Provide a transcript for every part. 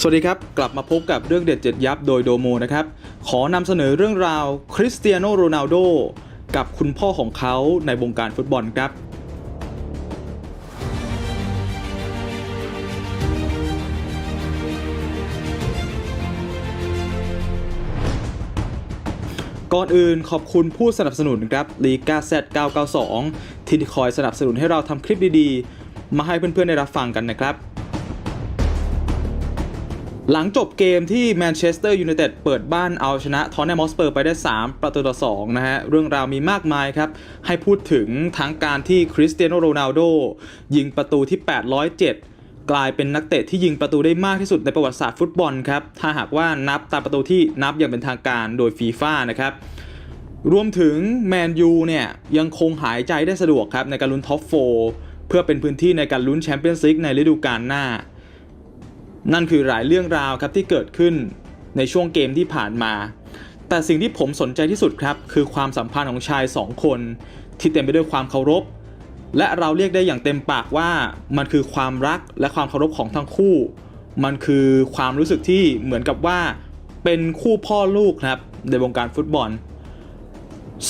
สวัสดีครับ กลับมาพบกับเรื่องเด็ดเจ็ดยับโดยโดโมนะครับ ขอนำเสนอเรื่องราวคริสเตียโนโรนัลโดกับคุณพ่อของเขาในวงการฟุตบอลครับ ก่อนอื่นขอบคุณผู้สนับสนุนครับลีกาเซ992 ที่คอยสนับสนุนให้เราทำคลิปดีๆ มาให้เพื่อนๆได้รับฟังกันนะครับ หลังจบเกมที่แมนเชสเตอร์ยูไนเต็ดเปิดบ้านเอาชนะทอนแนมอสเปอร์ไปได้ 3 ประตูต่อ2นะฮะ เรื่องราวมีมากมายครับ ให้พูดถึงทั้งการที่คริสเตียโนโรนัลโดยิงประตูที่ 807 กลายเป็นนักเตะที่ยิงประตูได้มากที่สุดในประวัติศาสตร์ฟุตบอลครับ ถ้าหากว่านับตามประตูที่นับอย่างเป็นทางการโดยฟีฟ่านะครับรวมถึงแมนยูเนี่ยยังคงหายใจได้สะดวกครับในการลุ้นท็อป4เพื่อเป็นพื้นที่ในการลุ้นแชมเปี้ยนส์ลีกในฤดูกาลหน้า นั่นคือหลายเรื่องราวครับที่เกิดขึ้นในช่วงเกมที่ผ่านมา แต่สิ่งที่ผมสนใจที่สุดครับ คือความสัมพันธ์ของชายสองคน ที่เต็มไปด้วยความเคารพ และเราเรียกได้อย่างเต็มปากว่ามันคือความรักและความเคารพของทั้งคู่ มันคือความรู้สึกที่เหมือนกับว่าเป็นคู่พ่อลูกครับในวงการฟุตบอล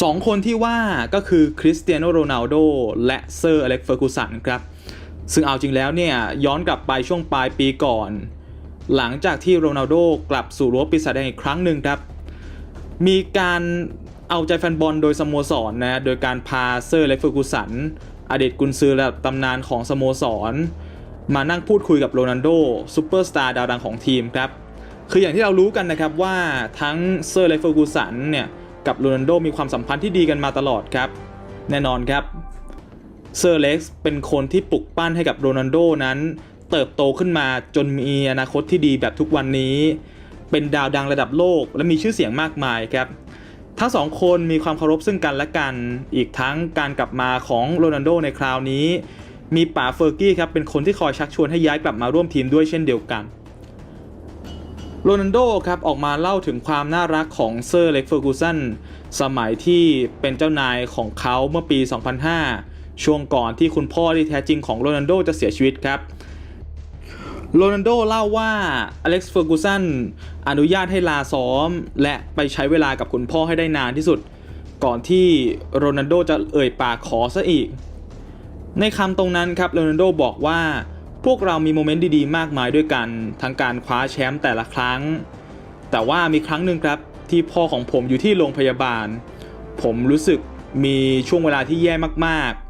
สองคนที่ว่าก็คือคริสเตียโนโรนัลโดและเซอร์อเล็กเฟอร์กูสันครับ ซึ่งเอาจริงแล้วเนี่ยย้อนกลับไปช่วงปลายปีก่อน หลังจากที่โรนัลโดกลับสู่รั้วปีศาจแดงอีกครั้งหนึ่งครับ มีการเอาใจแฟนบอลโดยสโมสรนนะโดยการพาเซอร์และเฟอร์กูสันอดีตกุนซือระดับตำนานของสโมสร มานั่งพูดคุยกับโรนัลโดซูเปอร์สตาร์ดาวดังของทีมครับ คืออย่างที่เรารู้กันนะครับว่าทั้งเซอร์และเฟอร์กูสันเนี่ยกับโรนัลโดมีความสัมพันธ์ที่ดีกันมาตลอดครับ แน่นอนครับ เซอร์เล็กซ์เป็นคนที่ปลุกปั้นให้กับโรนัลโดนั้น เติบโตขึ้นมาจนมีอนาคตที่ดีแบบทุกวันนี้ เป็นดาวดังระดับโลกและมีชื่อเสียงมากมายครับทั้งสองคนมีความเคารพซึ่งกันและกัน อีกทั้งการกลับมาของโรนัลโดในคราวนี้ มีป๋าเฟอร์กี้ครับเป็นคนที่คอยชักชวนให้ย้ายกลับมาร่วมทีมด้วยเช่นเดียวกัน โรนัลโดครับออกมาเล่าถึงความน่ารักของเซอร์เล็กเฟอร์กูสันสมัยที่เป็นเจ้านายของเขาเมื่อปี 2005 ช่วงก่อนที่คุณพ่อที่แท้จริงของโรนัลโดจะเสียชีวิตครับโรนัลโดเล่าว่าอเล็กซ์เฟอร์กูสันอนุญาตให้ลาซ้อม และไปใช้เวลากับคุณพ่อให้ได้นานที่สุด ก่อนที่โรนัลโดจะเอ่ยปากขอซะอีก ในคำตรงนั้นครับโรนัลโดบอกว่า พวกเรามีโมเมนต์ดีๆ มากมายด้วยกันทั้งการคว้าแชมป์แต่ละครั้ง แต่ว่ามีครั้งหนึ่งครับที่พ่อของผมอยู่ที่โรงพยาบาล ผมรู้สึกมีช่วงเวลาที่แย่มากๆ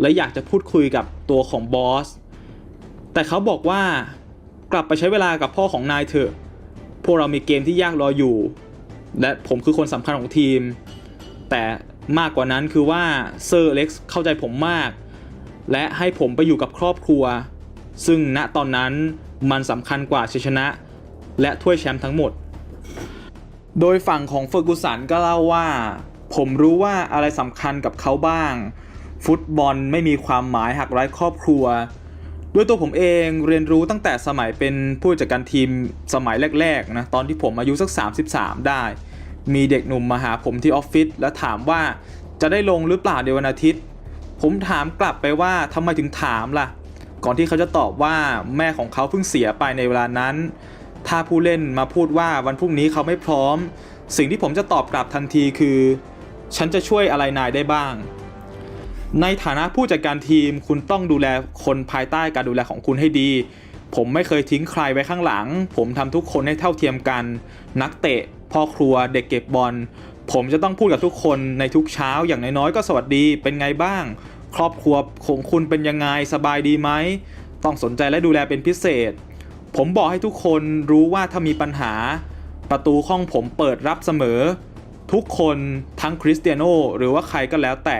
และอยากจะพูดคุยกับตัวของบอส แต่เขาบอกว่ากลับไปใช้เวลากับพ่อของนายเถอะ พวกเรามีเกมที่ยากรออยู่ และผมคือคนสำคัญของทีม แต่มากกว่านั้นคือว่าเซอร์เล็กซ์เข้าใจผมมาก และให้ผมไปอยู่กับครอบครัว ซึ่งณตอนนั้นมันสำคัญกว่าชัยชนะ และถ้วยแชมป์ทั้งหมด โดยฝั่งของเฟอร์กูสันก็เล่าว่า ผมรู้ว่าอะไรสำคัญกับเขาบ้าง ฟุตบอลไม่มีความหมายหากไร้ครอบครัว ด้วยตัวผมเองเรียนรู้ตั้งแต่สมัยเป็นผู้จัดการทีมสมัยแรกๆนะตอนที่ผมอายุสัก 33 ได้ มีเด็กหนุ่มมาหาผมที่ออฟฟิศแล้วถามว่าจะได้ลงหรือเปล่าในวันอาทิตย์ ผมถามกลับไปว่าทำไมถึงถามล่ะ ก่อนที่เขาจะตอบว่าแม่ของเขาเพิ่งเสียไปในเวลานั้น ถ้าผู้เล่นมาพูดว่าวันพรุ่งนี้เขาไม่พร้อม สิ่งที่ผมจะตอบกลับทันทีคือ ฉันจะช่วยอะไรนายได้บ้าง ในฐานะผู้จัดการทีมคุณต้องดูแลคนภายใต้การดูแลของคุณให้ดี ผมไม่เคยทิ้งใครไว้ข้างหลัง ผมทำทุกคนให้เท่าเทียมกัน นักเตะ พ่อครัว เด็กเก็บบอล ผมจะต้องพูดกับทุกคนในทุกเช้าอย่างน้อยๆก็สวัสดี เป็นไงบ้าง ครอบครัวของคุณเป็นยังไง สบายดีไหม ต้องสนใจและดูแลเป็นพิเศษ ผมบอกให้ทุกคนรู้ว่าถ้ามีปัญหา ประตูห้องผมเปิดรับเสมอ ทุกคนทั้งคริสเตียโนหรือว่าใครก็แล้วแต่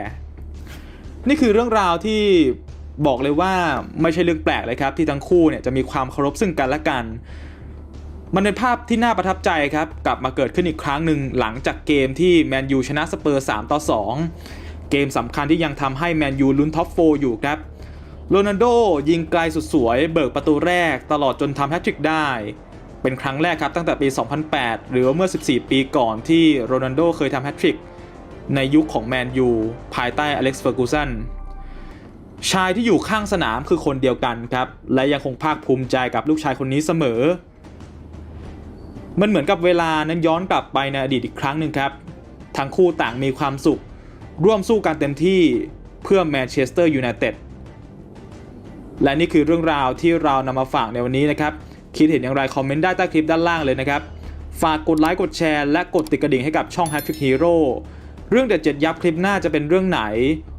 นี่คือเรื่องราวที่บอกเลยว่าไม่ใช่เรื่องแปลกเลยครับ ที่ทั้งคู่เนี่ยจะมีความเคารพซึ่งกันและกัน มันเป็นภาพที่น่าประทับใจครับ กลับมาเกิดขึ้นอีกครั้งหนึ่งหลังจากเกมที่แมนยูชนะสเปอร์3ต่อ 2 เกมสำคัญที่ยังทำให้แมนยูลุ้นท็อป4อยู่ครับโรนัลโดยิงไกลสุดสวย เบิกประตูแรกตลอดจนทำแฮตทริกได้ เป็นครั้งแรกครับตั้งแต่ปี 2008 หรือเมื่อ 14 ปีก่อนที่โรนัลโดเคยทำแฮตทริก ในยุคของแมนยูภายใต้อเล็กซ์เฟอร์กูสันชายที่อยู่ข้างสนามคือคนเดียวกันครับ และยังคงภาคภูมิใจกับลูกชายคนนี้เสมอ มันเหมือนกับเวลานั้นย้อนกลับไปในอดีตอีกครั้งหนึ่งครับ ทั้งคู่ต่างมีความสุข ร่วมสู้กันเต็มที่เพื่อแมนเชสเตอร์ยูไนเต็ดและนี่คือเรื่องราวที่เรานำมาฝากในวันนี้นะครับ คิดเห็นอย่างไรคอมเมนต์ได้ใต้คลิปด้านล่างเลยนะครับ ฝากกดไลค์กดแชร์และกดติดกระดิ่งให้กับช่อง h a t t r i c k Hero เรื่องเด็ดเจ็ดยับคลิปหน้าจะเป็นเรื่องไหน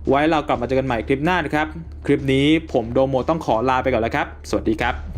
ไว้เรากลับมาเจอกันใหม่คลิปหน้านะครับ คลิปนี้ผมโดโมต้องขอลาไปก่อนแล้วครับ สวัสดีครับ